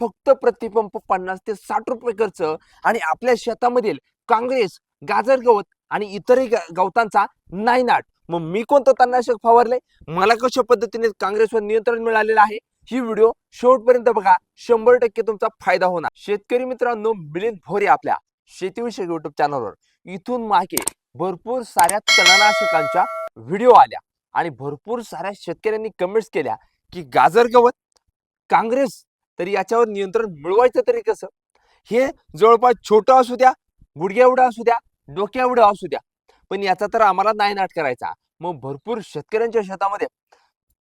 फक्त प्रतिपंप पन्नास ते साठ रुपये खर्च आणि आपल्या शेतामधील काँग्रेस गाजर गवत आणि इतरही गवतांचा नायनाट. मग मी कोणतं तणनाशक फवारले मला कशा पद्धतीने काँग्रेसवर नियंत्रण मिळालेलं आहे? ही व्हिडिओ शेवटपर्यंत बघा. शंभर टक्के तुमचा फायदा होणार. शेतकरी मित्रांनो मिलिंद भोरे आपल्या शेतीविषयक युट्यूब चॅनलवर इथून मागे भरपूर साऱ्या तणनाशकांच्या व्हिडिओ आल्या आणि भरपूर साऱ्या शेतकऱ्यांनी कमेंट्स केल्या की गाजर गवत काँग्रेस तर याच्यावर नियंत्रण मिळवायचं तरी कसं? हे जवळपास छोटं असू द्या गुडघ्या एवढं असू द्या डोक्या एवढं असू द्या. पण याचा तर आम्हाला नायनाट करायचा. मग भरपूर शेतकऱ्यांच्या शेतामध्ये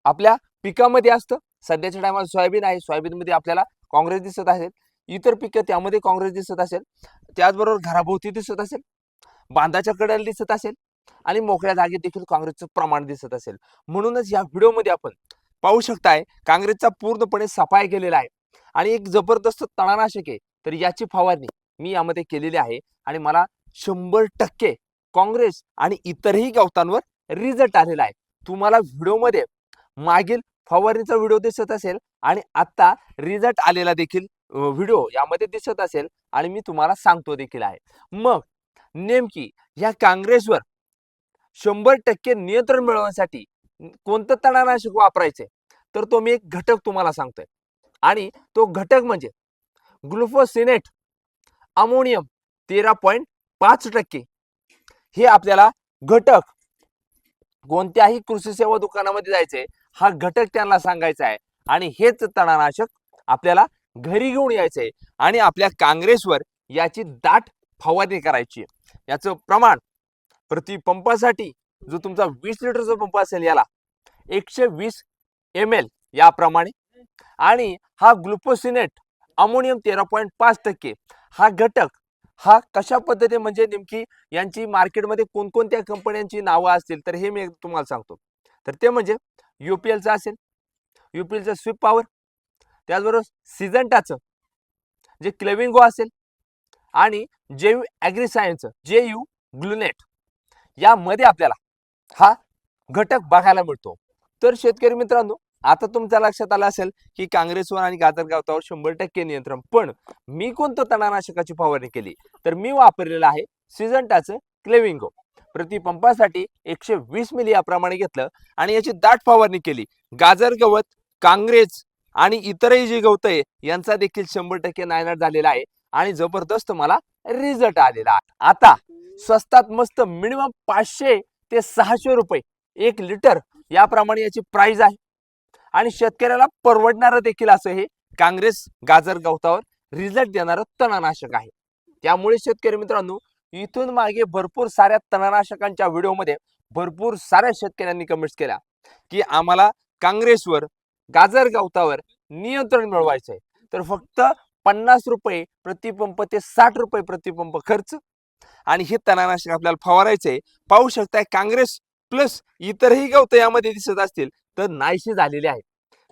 आपल्या पिकामध्ये असतं. सध्याच्या टायमाला सोयाबीन आहे. सोयाबीनमध्ये आपल्याला काँग्रेस दिसत असेल. इतर पिकं त्यामध्ये काँग्रेस दिसत असेल. त्याचबरोबर घराभोवती दिसत असेल. बांधाच्या कड्याला दिसत असेल. आणि मोकळ्या जागेत देखील काँग्रेसचं प्रमाण दिसत असेल. म्हणूनच या व्हिडिओमध्ये आपण पाहू शकताय काँग्रेसचा पूर्णपणे सफाई केलेला आहे. आणि एक जबरदस्त तणानाशक आहे. तर याची फवारणी मी यामध्ये केलेली आहे आणि मला शंभर टक्के काँग्रेस आणि इतरही गवतांवर रिझल्ट आलेला आहे. तुम्हाला व्हिडिओमध्ये मागील फवारणीचा व्हिडिओ दिसत असेल आणि आता रिझल्ट आलेला देखील व्हिडिओ यामध्ये दिसत असेल आणि मी तुम्हाला सांगतो देखील आहे. मग नेमकी या काँग्रेसवर शंभर टक्के नियंत्रण मिळवण्यासाठी कोणतं तणनाशक वापरायचे? तर तो मी एक घटक तुम्हाला सांगतोय. आणि तो घटक म्हणजे ग्लुफोसिनेट अमोनियम तेरा पॉईंट पाच टक्के हे आपल्याला घटक कोणत्याही कृषी सेवा दुकानामध्ये जायचंय हा घटक त्यांना सांगायचा आहे आणि हेच तणनाशक आपल्याला घरी घेऊन यायचंय आणि आपल्या काँग्रेसवर याची दाट फवारणी करायची आहे. याचं प्रमाण प्रति पंपासाठी जो तुमचा वीस लिटरचा पंप असेल याला एकशे वीस एम एल याप्रमाणे आणि हा ग्लुकोसिनेट अमोनियम तेरा पॉईंट पाच टक्के. हा घटक हा कशा पद्धतीने म्हणजे नेमकी यांची मार्केटमध्ये कोणकोणत्या कंपन्यांची नावं असतील तर हे मी तुम्हाला सांगतो. तर ते म्हणजे युपीएलचं असेल युपीएलचं स्विप पॉवर त्याचबरोबर सिजंटाचं जे क्लेविंगो असेल आणि जे यू ॲग्रिसायन्सचं जे यू ग्लुनेट यामध्ये आपल्याला हा घटक बघायला मिळतो. तर शेतकरी मित्रांनो आता तुमच्या लक्षात आलं असेल की काँग्रेसवर आणि गाजर गावतावर शंभर टक्के नियंत्रण. पण मी कोणतं तणनाशकाची फवारणी केली? तर मी वापरलेलं आहे सिजंटाचं क्लेविंगो प्रति पंपासाठी एकशे वीस मिली याप्रमाणे घेतलं आणि याची दाट फवारणी केली. गाजर गवत काँग्रेस आणि इतरही जी गवत आहे यांचा देखील शंभर टक्के नायनाट झालेला आहे आणि जबरदस्त मला रिझल्ट आलेला आहे. आता स्वस्तात मस्त मिनिमम पाचशे ते सहाशे रुपये एक लिटर याप्रमाणे याची प्राइस आहे. आणि शेतकऱ्याला परवडणारं देखील असं हे काँग्रेस गाजर गवतावर रिझल्ट देणारं तणनाशक आहे. त्यामुळे शेतकरी मित्रांनो इथून मागे भरपूर साऱ्या तणनाशकांच्या व्हिडिओमध्ये भरपूर साऱ्या शेतकऱ्यांनी कमेंट्स केल्या की आम्हाला काँग्रेसवर गाजर गवतावर नियंत्रण मिळवायचं आहे तर फक्त पन्नास रुपये प्रतिपंप ते साठ रुपये प्रतिपंप खर्च आणि हे तणनाशक आपल्याला फवारायचे पाहू शकताय काँग्रेस प्लस इतरही गवत यामध्ये दिसत असतील. तर नाहीशी झालेली आहे.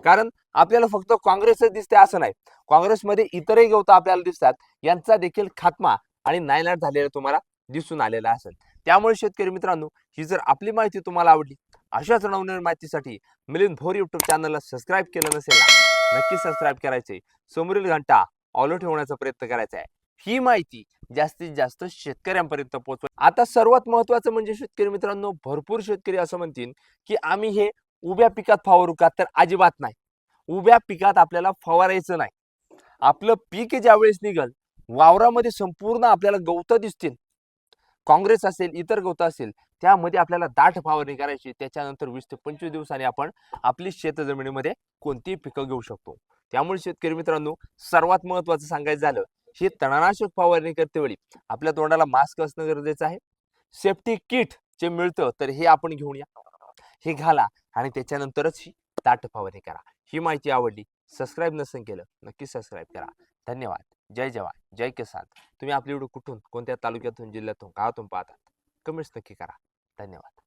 कारण आपल्याला फक्त काँग्रेसच दिसते असं नाही. काँग्रेसमध्ये इतरही गवत आपल्याला दिसतात यांचा देखील खात्मा आणि नायनाट झालेला तुम्हाला दिसून आलेला असेल. त्यामुळे शेतकरी मित्रांनो ही जर आपली माहिती तुम्हाला आवडली अशाच नवनवीन माहितीसाठी मिलिंद भोर युट्यूब चॅनलला सबस्क्राईब केलं नसेल ना नक्की सबस्क्राईब करायचे समोरील घंटा ऑलो ठेवण्याचा प्रयत्न करायचा आहे. ही माहिती जास्तीत जास्त शेतकऱ्यांपर्यंत पोहोचवा. आता सर्वात महत्वाचं म्हणजे शेतकरी मित्रांनो भरपूर शेतकरी असं म्हणतील की आम्ही हे उभ्या पिकात फवारू का तर अजिबात नाही. उभ्या पिकात आपल्याला फवारायचं नाही. आपलं पीक ज्यावेळेस निघल वावरामध्ये संपूर्ण आपल्याला गवतं दिसतील. काँग्रेस असेल इतर गवतं असेल त्यामध्ये आपल्याला दाट फवारणी करायची त्याच्यानंतर वीस ते पंचवीस दिवसांनी आपण आपली शेत जमिनीमध्ये कोणतीही पिकं घेऊ शकतो. त्यामुळे शेतकरी मित्रांनो सर्वात महत्वाचं सांगायचं झालं हे तणनाशक फवारणी करतेवेळी आपल्या तोंडाला मास्क असणं गरजेचं आहे. सेफ्टी किट जे मिळतं तर हे आपण घेऊन या. हे घाला आणि त्याच्यानंतरच ही ताट फवारणी करा. ही माहिती आवडली सबस्क्राईब नसेल केलं नक्की सबस्क्राईब करा. धन्यवाद. जय जवान. जय किसान. तुम्ही आपली व्हिडिओ कुठून कोणत्या तालुक्यातून जिल्ह्यातून गावातून पाहतात. कमेंट्स नक्की करा. धन्यवाद.